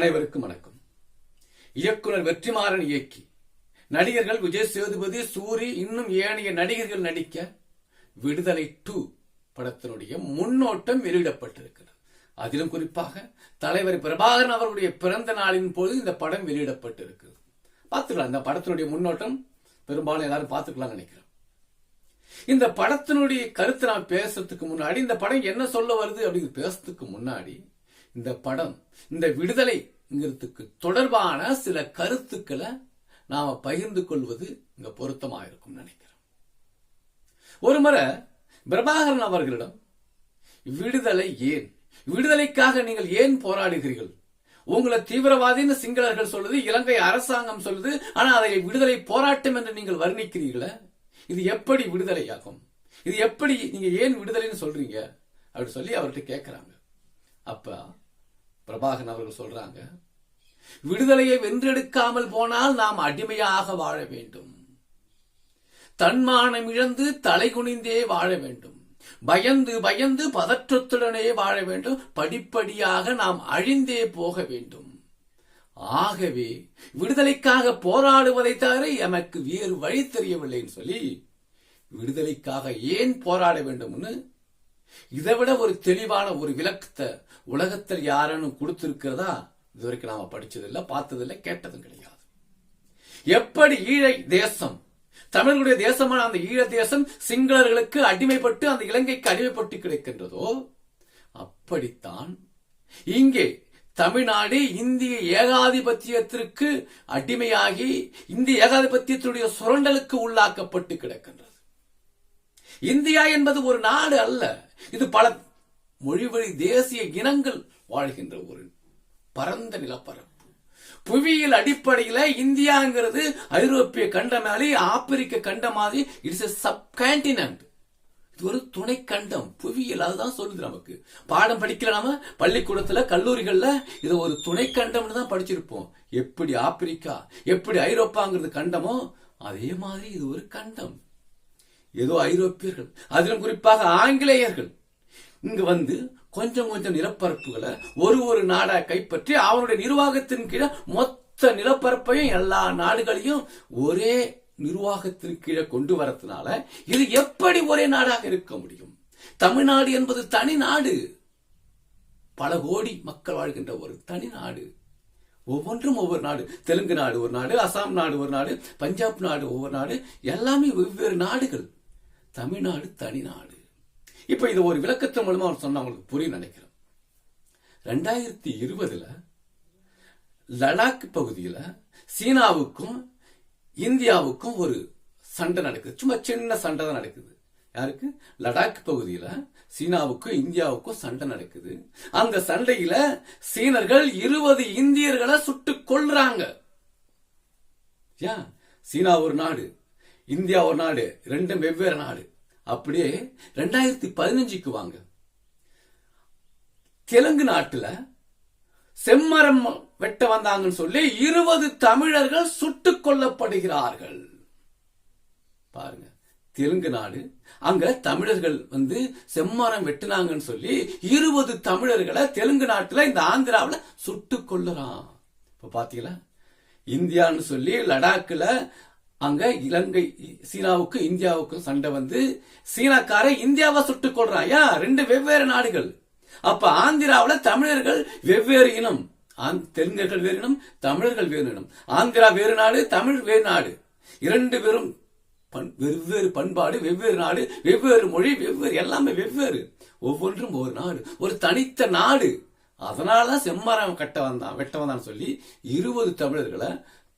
அனைவருக்கும் வணக்கம். இயக்குனர் வெற்றிமாறன் இயக்கி. நடிகர்கள் விஜய் சேதுபதி சூரி இன்னும் ஏனைய நடிகர்கள் நடிக்க விடுதலை டூ படத்தினுடைய முன்னோட்டம் வெளியிடப்பட்டிருக்கிறது. அதிலும் குறிப்பாக தலைவர் பிரபாகரன் அவருடைய பிறந்த நாளின் போது இந்த படம் வெளியிடப்பட்டிருக்கிறது. பார்த்துக்கலாம் இந்த படத்தினுடைய முன்னோட்டம் பெரும்பாலும் எல்லாரும் பார்த்துக்கலாம் நினைக்கிறேன். இந்த படத்தினுடைய கருத்தை நான் பேசுறதுக்கு முன்னாடி இந்த படம் என்ன சொல்ல வருது அப்படின்னு பேசுறதுக்கு முன்னாடி இந்த படம் இந்த விடுதலைங்கிறதுக்கு தொடர்பான சில கருத்துக்களை நாம பகிர்ந்து கொள்வது இங்க பொருத்தமா இருக்கும் நினைக்கிறேன். ஒரு முறை பிரபாகரன் அவர்களிடம் விடுதலை ஏன்? விடுதலைக்காக நீங்கள் ஏன் போராடுகிறீர்கள்? உங்களை தீவிரவாதின்னு சிங்களர்கள் சொல்லுது இலங்கை அரசாங்கம் சொல்லுது ஆனா அதை விடுதலை போராட்டம் என்று நீங்கள் வர்ணிக்கிறீர்களே இது எப்படி விடுதலையாகும்? இது எப்படி நீங்க ஏன் விடுதலைன்னு சொல்றீங்க? அப்படின்னு சொல்லி அவர்கிட்ட கேட்கிறாங்க அப்ப பிரபாகரன் அவர்கள் சொல்றாங்க விடுதலையை வென்றெடுக்காமல் போனால் நாம் அடிமையாக வாழ வேண்டும். தன்மானம் இழந்து தலை குனிந்தே வாழ வேண்டும். பயந்து பயந்து பதற்றத்துடனே வாழ வேண்டும். படிப்படியாக நாம் அழிந்தே போக வேண்டும். ஆகவே விடுதலைக்காக போராடுவதை தவிர எமக்கு வேறு வழி தெரியவில்லைன்னு சொல்லி விடுதலைக்காக ஏன் போராட வேண்டும்னு இதை விட ஒரு தெளிவான ஒரு விளக்கத்தை உலகத்தில் யாரும் கொடுத்திருக்கிறதா இதுவரைக்கும் நாம படிச்சதில்லை பார்த்ததில்லை கேட்டதும் கிடையாது. எப்படி ஈழை தேசம் தமிழர்களுடைய தேசமான அந்த ஈழ தேசம் சிங்களர்களுக்கு அடிமைப்பட்டு அந்த இலங்கைக்கு அடிமைப்பட்டு கிடைக்கின்றதோ அப்படித்தான் இங்கே தமிழ்நாடு இந்திய ஏகாதிபத்தியத்திற்கு அடிமையாகி இந்திய ஏகாதிபத்தியத்தினுடைய சுரண்டலுக்கு உள்ளாக்கப்பட்டு கிடக்கின்றது. இந்தியா என்பது ஒரு நாடு அல்ல. இது பல மொழிவழி தேசிய இனங்கள் வாழ்கின்ற ஒரு பரந்த நிலப்பரப்பு. புவியியல் அடிப்படையில இந்தியாங்கிறது ஐரோப்பிய கண்ட மாதிரி ஆப்பிரிக்க கண்ட மாதிரி இட்ஸ் எ சப் கான்டினன்ட் இது ஒரு துணை கண்டம் புவியியல். அதுதான் சொல்லுது நமக்கு. பாடம் படிக்கல நாம? பள்ளிக்கூடத்துல கல்லூரிகள்ல இது ஒரு துணை கண்டம்னு தான் படிச்சிருப்போம். எப்படி ஆப்பிரிக்கா எப்படி ஐரோப்பாங்கிறது கண்டமோ அதே மாதிரி இது ஒரு கண்டம். ஏதோ ஐரோப்பியர்கள் அதிலும் குறிப்பாக ஆங்கிலேயர்கள் இங்கு வந்து கொஞ்சம் கொஞ்சம் நிலப்பரப்புகளை ஒரு ஒரு நாடா கைப்பற்றி அவனுடைய நிர்வாகத்தின் கீழே மொத்த நிலப்பரப்பையும் எல்லா நாடுகளையும் ஒரே நிர்வாகத்தின் கீழே கொண்டு வரதுனால இது எப்படி ஒரே நாடாக இருக்க முடியும்? தமிழ்நாடு என்பது தனி நாடு. பல கோடி மக்கள் வாழ்கின்ற ஒரு தனி நாடு. ஒவ்வொன்றும் ஒவ்வொரு நாடு. தெலுங்கு நாடு ஒரு நாடு அசாம் நாடு ஒரு நாடு பஞ்சாப் நாடு ஒவ்வொரு நாடு. எல்லாமே வெவ்வேறு நாடுகள். தமிழ்நாடு தனி நாடு. இப்ப இது ஒரு விளக்கத்தின் மூலமா அவர் சொன்ன அவங்களுக்கு புரியும் நினைக்கிறேன். ரெண்டாயிரத்தி இருபதுல லடாக் பகுதியில் சீனாவுக்கும் இந்தியாவுக்கும் ஒரு சண்டை நடக்குது. சும்மா சின்ன சண்டை தான் நடக்குது. யாருக்கு? லடாக் பகுதியில் சீனாவுக்கும் இந்தியாவுக்கும் சண்டை நடக்குது. அந்த சண்டையில சீனர்கள் இருபது இந்தியர்களை சுட்டு கொள்றாங்க ஏன் சீனா ஒரு நாடு. இந்தியா ஒரு நாடு ரெண்டும் வெவ்வேறு நாடு. அப்படியே ரெண்டாயிரத்தி பதினஞ்சுக்கு வாங்க. தெலுங்கு நாட்டுல செம்மரம் வெட்ட வந்தாங்கன்னு சொல்லி இருபது தமிழர்கள் சுட்டுக் கொல்லப்படுகிறார்கள். பாருங்க தெலுங்கு நாடு அங்க தமிழர்கள் வந்து செம்மரம் வெட்டினாங்கன்னு சொல்லி இருபது தமிழர்களை தெலுங்கு நாட்டுல இந்த ஆந்திராவில் சுட்டு கொள்ளுறான் இப்ப பாத்தீங்களா? இந்தியான்னு சொல்லி லடாக்ல அங்க இலங்கை சீனாவுக்கு இந்தியாவுக்கும் சண்டை வந்து சீனாக்கார இந்தியாவை சுட்டுக் கொள்றான் ரெண்டு வெவ்வேறு நாடுகள். அப்ப ஆந்திராவில் தமிழர்கள் வெவ்வேறு இனம். தெலுங்கர்கள் வேறு இனம் தமிழர்கள் வேறு இனம். ஆந்திரா வேறு நாடு தமிழ் வேறு நாடு. இரண்டு பேரும் வெவ்வேறு பண்பாடு வெவ்வேறு நாடு வெவ்வேறு மொழி வெவ்வேறு எல்லாமே வெவ்வேறு. ஒவ்வொன்றும் ஒரு நாடு ஒரு தனித்த நாடு. அதனாலதான் செம்மரம் கட்ட வந்தான் வெட்ட வந்தான்னு சொல்லி இருபது தமிழர்களை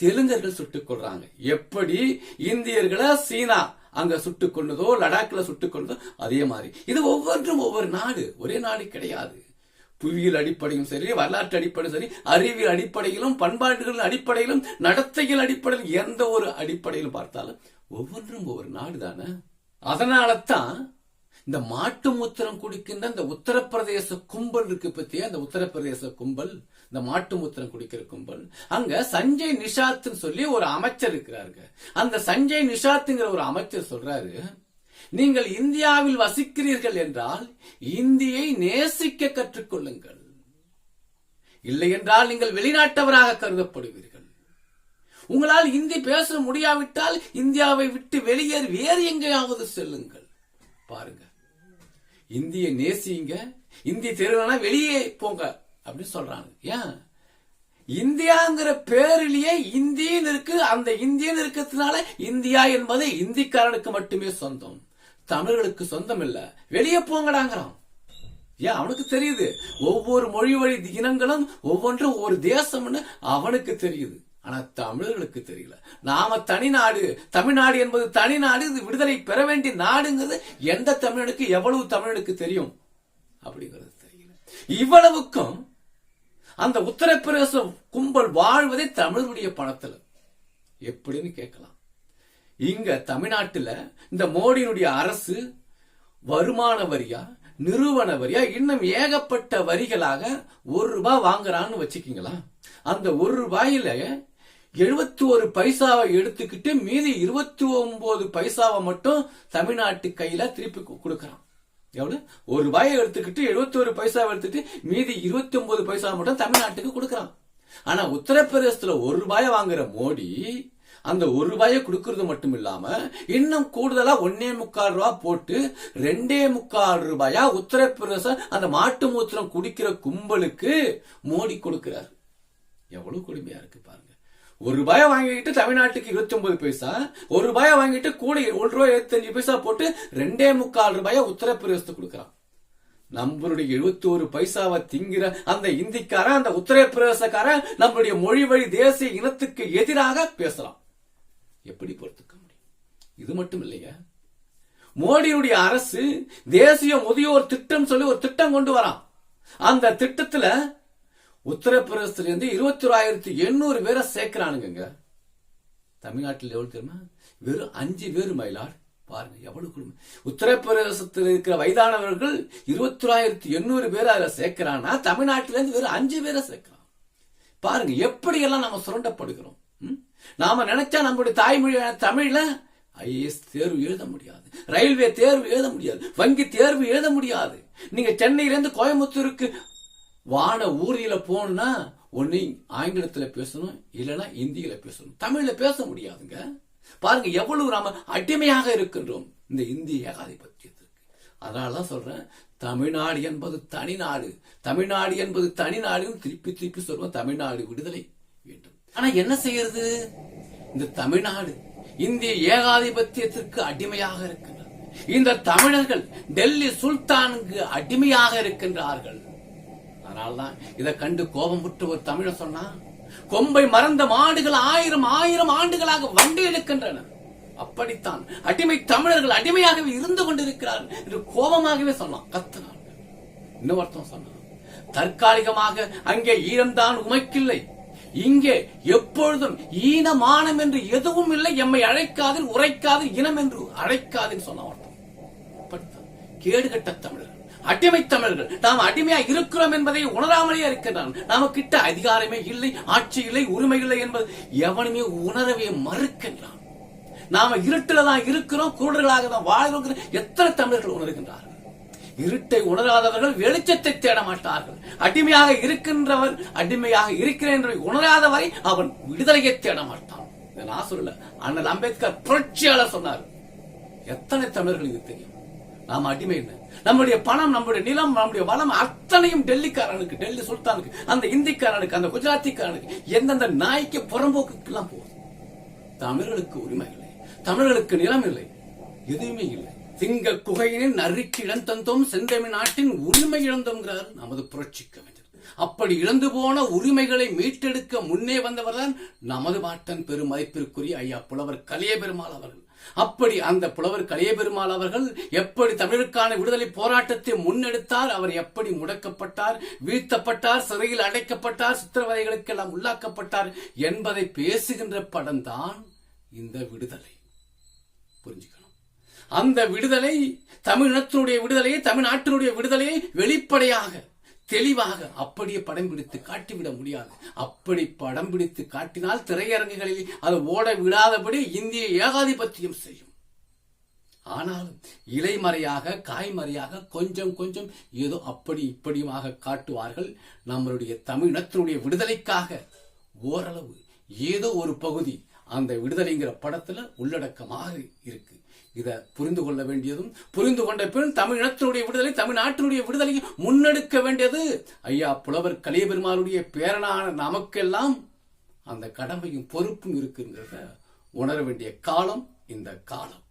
தெலுங்கர்கள் சுட்டுக் கொள்றாங்க எப்படி? இந்தியர்களை சீனா அங்க சுட்டுக் கொண்டதோ லடாக்ல சுட்டுக் கொண்டதோ அதே மாதிரி. இது ஒவ்வொன்றும் ஒவ்வொரு நாடு. ஒரே நாடு கிடையாது. புவியியல் அடிப்படையும் சரி வரலாற்று அடிப்படையும் சரி அறிவியல் அடிப்படையிலும் பண்பாடுகள் அடிப்படையிலும் நடத்தைகள் அடிப்படையில் எந்த ஒரு அடிப்படையிலும் பார்த்தாலும் ஒவ்வொன்றும் ஒவ்வொரு நாடு தானே அதனால தான் இந்த மாட்டு மூத்திரம் குடிக்கின்ற இந்த உத்தரப்பிரதேச கும்பல் இருக்கு பத்தியா? இந்த உத்தரப்பிரதேச கும்பல் இந்த மாட்டு மூத்திரம் குடிக்கிற கும்பல். அங்க சஞ்சய் நிஷாத்னு சொல்லி ஒரு அமைச்சர் இருக்கிறாருங்க. அந்த சஞ்சய் நிஷாத்ங்கிற ஒரு அமைச்சர் சொல்றாரு நீங்கள் இந்தியாவில் வசிக்கிறீர்கள் என்றால் இந்தியை நேசிக்க கற்றுக்கொள்ளுங்கள். இல்லை என்றால் நீங்கள் வெளிநாட்டவராக கருதப்படுவீர்கள். உங்களால் இந்தி பேச முடியாவிட்டால் இந்தியாவை விட்டு வெளியேறி வேறு எங்கேயாவது செல்லுங்கள். பாருங்க. இந்திய நேசிங்க இந்திய தெரியலனா வெளியே போங்க அப்படின்னு சொல்றாங்க. ஏன்? இந்தியாங்கிற பேரிலேயே இந்தியன்னு இருக்கு அந்த இந்தியன் இருக்கிறதுனால இந்தியா என்பது இந்திக்காரனுக்கு மட்டுமே சொந்தம். தமிழர்களுக்கு சொந்தம் இல்ல. வெளியே போங்கடாங்கிறான். ஏன்? அவனுக்கு தெரியுது. ஒவ்வொரு மொழி வழி இனங்களும் ஒவ்வொன்றும் ஒரு தேசம்னு அவனுக்கு தெரியுது. ஆனா தமிழர்களுக்கு தெரியல. நாம தனிநாடு தமிழ்நாடு என்பது தனிநாடு இது விடுதலை பெற வேண்டிய நாடுங்கிறது எந்த தமிழனுக்கு எவ்வளவு தமிழனுக்கு தெரியும்? அப்படிங்கிறது தெரியல. இவ்வளவுக்கும் அந்த உத்தரப்பிரதேச கும்பல் வாழ்வதே தமிழருடைய பணத்துல எப்படின்னு கேட்கலாம். இங்க தமிழ்நாட்டுல இந்த மோடியினுடைய அரசு வருமான வரியா நிறுவன வரியா இன்னும் ஏகப்பட்ட வரிகளாக ஒரு ரூபாய் வாங்குறான்னு வச்சுக்கீங்களா? அந்த ஒரு ரூபாயில எழுபத்தி ஒரு பைசாவை எடுத்துக்கிட்டு மீதி இருபத்தி ஒன்பது பைசாவை மட்டும் தமிழ்நாட்டு கையில திருப்பி கொடுக்கறான். எவ்வளவு? ஒரு ரூபாயை எடுத்துக்கிட்டு எழுபத்தி ஒரு பைசாவை எடுத்துட்டு மீதி இருபத்தி ஒன்பது பைசாவை மட்டும் தமிழ்நாட்டுக்கு கொடுக்கறான். ஆனா உத்தரப்பிரதேசத்துல ஒரு ரூபாயை வாங்குற மோடி அந்த ஒரு ரூபாயை கொடுக்கறது மட்டும் இல்லாம இன்னும் கூடுதலா ஒன்னே முக்கால் ரூபாய் போட்டு ரெண்டே முக்கால் ரூபாயா உத்தரப்பிரதேச அந்த மாட்டு மூத்திரம் குடிக்கிற கும்பலுக்கு மோடி கொடுக்கிறார். எவ்வளவு கொடுமையா இருக்கு பாருங்க. ஒரு ரூபாயை வாங்கிட்டு தமிழ்நாட்டுக்கு இருபத்தி ஒன்பது பைசா ஒரு ரூபாயை வாங்கிட்டு கூட ஒரு ரூபாய் இருபத்தஞ்சு பைசா போட்டு ரெண்டே முக்கால் ரூபாயை உத்தரப்பிரதேசத்துக்கு கொடுக்கறான். நம்மளுடைய எழுபத்தி ஒரு பைசாவை திங்கிற அந்த இந்திக்காரன் அந்த உத்தரப்பிரதேசக்காரன் நம்மளுடைய மொழி வழி தேசிய இனத்துக்கு எதிராக பேசலாம். எப்படி பொறுத்துக்க முடியும்? இது மட்டும் இல்லையா. மோடியுடைய அரசு தேசிய முதியோர் திட்டம் சொல்லி ஒரு திட்டம் கொண்டு வரான். அந்த திட்டத்துல உத்தரப்பிரதேசத்துல இருந்து இருபத்தி ஓராயிரத்தி எண்ணூறு பேரை சேர்க்கிறானுங்க தமிழ்நாட்டில் எவ்வளவு தெரியுமா? வெறும் அஞ்சு பேர் மயிலாடு. பாருங்க எவ்வளவு குடும்பம். உத்தரப்பிரதேசத்தில் இருக்கிற வயதானவர்கள் இருபத்தி ஓராயிரத்தி எண்ணூறு பேர் அதில் சேர்க்கிறான்னா தமிழ்நாட்டில இருந்து வெறும் அஞ்சு பேரை சேர்க்கிறான். பாருங்க எப்படியெல்லாம் நம்ம சுரண்டப்படுகிறோம் நாம நினைச்சா நம்மளுடைய தாய்மொழியான தமிழ்ல? ஐஏஎஸ் தேர்வு எழுத முடியாது. ரயில்வே தேர்வு எழுத முடியாது. வங்கி தேர்வு எழுத முடியாது. நீங்க சென்னையிலேருந்து கோயம்புத்தூருக்கு வான ஊர்தியில போனா ஒன்னு ஆங்கிலத்துல பேசணும் இல்லைன்னா இந்தியில பேசணும். தமிழ்ல பேச முடியாதுங்க. பாருங்க எவ்வளவு நாம அடிமையாக இருக்கின்றோம். இந்த இந்திய ஏகாதிபத்தியத்திற்கு அதனாலதான் சொல்றேன் தமிழ்நாடு என்பது தனிநாடு தமிழ்நாடு என்பது தனிநாடுன்னு திருப்பி திருப்பி சொல்றோம் தமிழ்நாடு விடுதலை வேண்டும். ஆனா என்ன செய்யறது? இந்த தமிழ்நாடு இந்திய ஏகாதிபத்தியத்திற்கு அடிமையாக இருக்கின்றது. இந்த தமிழர்கள் டெல்லி சுல்தானுக்கு அடிமையாக இருக்கின்றார்கள். அதனால்தான் இதை கண்டு கோபமுற்ற ஒரு தமிழ சொன்னா கொம்பை மறந்த மாடுகள் ஆயிரம் ஆயிரம் ஆண்டுகளாக வண்டி இழுக்கின்றன. அப்படித்தான் அடிமை தமிழர்கள் அடிமையாகவே இருந்து கொண்டிருக்கிறார்கள் என்று கோபமாகவே சொன்னான். கத்தனான் இன்னொருத்தன் சொன்னான். தற்காலிகமாக அங்கே ஈரம்தான் உமைக்கில்லை. இங்கே எப்பொழுதும் ஈனமானம் என்று எதுவும் இல்லை. எம்மை அழைக்காது உரைக்காது இனம் என்று அழைக்காதுன்னு சொன்ன ஒருத்தன் கேடுகட்ட தமிழர்கள். அடிமை தமிழர்கள். நாம் அடிமையா இருக்கிறோம் என்பதை உணராமலே இருக்கின்றான் நாம கிட்ட அதிகாரமே இல்லை ஆட்சி இல்லை உரிமை இல்லை என்பது எவனுமே உணரவே மறுக்கின்றான். நாம இருட்டில தான் இருக்கிறோம் குருடர்களாக தான் வாழ்கிறோம் எத்தனை தமிழர்கள் உணர்கின்றார்கள்? இருட்டை உணராதவர்கள் வெளிச்சத்தை தேட மாட்டார்கள். அடிமையாக இருக்கின்றவர் அடிமையாக இருக்கிறேன் என்று உணராதவரை அவன் விடுதலையை தேட மாட்டான். நான் சொல்லல. அண்ணல் அம்பேத்கர் புரட்சியாளர் சொன்னார். எத்தனை தமிழர்கள் இது தெரியும்? நாம் அடிமை இல்லை நம்முடைய பணம் நம்முடைய நிலம் நம்முடைய வளம் அத்தனையும் டெல்லிக்காரனுக்கு டெல்லி சுல்தானுக்கு அந்த இந்திக்காரனுக்கு அந்த குஜராத்திக்காரனுக்கு எந்தெந்த நாய்க்கு புறம்போக்குக்கு எல்லாம் போகுது. தமிழர்களுக்கு உரிமை இல்லை. தமிழர்களுக்கு நிலம் இல்லை. எதுவுமே இல்லை. திங்க குகையினில் நறுக்கி இழந்தந்தோம் செந்தமிழ் நாட்டின் உரிமை இழந்தோங்கிறார் நமது புரட்சி கவிஞர். அப்படி இழந்து போன உரிமைகளை மீட்டெடுக்க முன்னே வந்தவர்தான் நமது மாட்டன் பெருமதிப்பிற்குரிய ஐயா புலவர் கலிய பெருமாள் அவர்கள். அப்படி அந்த புலவர் கலியபெருமாள் அவர்கள் எப்படி தமிழருக்கான விடுதலை போராட்டத்தை முன்னெடுத்தார் அவர் எப்படி முடக்கப்பட்டார் வீழ்த்தப்பட்டார் சிறையில் அடைக்கப்பட்டார் சித்திரவதைகளுக்கெல்லாம் உள்ளாக்கப்பட்டார் என்பதை பேசுகின்ற படம்தான் இந்த விடுதலை. புரிஞ்சுக்கணும். அந்த விடுதலை தமிழினத்தினுடைய விடுதலையை தமிழ்நாட்டினுடைய விடுதலையை வெளிப்படையாக தெளிவாக அப்படியே படம் பிடித்து காட்டிவிட முடியாது. அப்படி படம் பிடித்து காட்டினால் திரையரங்குகளில் அது ஓட விடாதபடி இந்திய ஏகாதிபத்தியம் செய்யும். ஆனாலும் இலைமறையாக காய்மறையாக கொஞ்சம் கொஞ்சம் ஏதோ அப்படி இப்படியுமாக காட்டுவார்கள் நம்மளுடைய தமிழினத்தினுடைய விடுதலைக்காக ஓரளவு ஏதோ ஒரு பகுதி அந்த விடுதலைங்கிற படத்துல உள்ளடக்கமாக இருக்கு. இதை புரிந்து கொள்ள வேண்டியதும் புரிந்து கொண்ட பின் தமிழினத்தினுடைய விடுதலை தமிழ்நாட்டினுடைய விடுதலையை முன்னெடுக்க வேண்டியது. ஐயா புலவர் கலியபெருமாளுடைய பேரனான நமக்கெல்லாம் அந்த கடமையும் பொறுப்பும் இருக்குங்கிறத உணர வேண்டிய காலம் இந்த காலம்.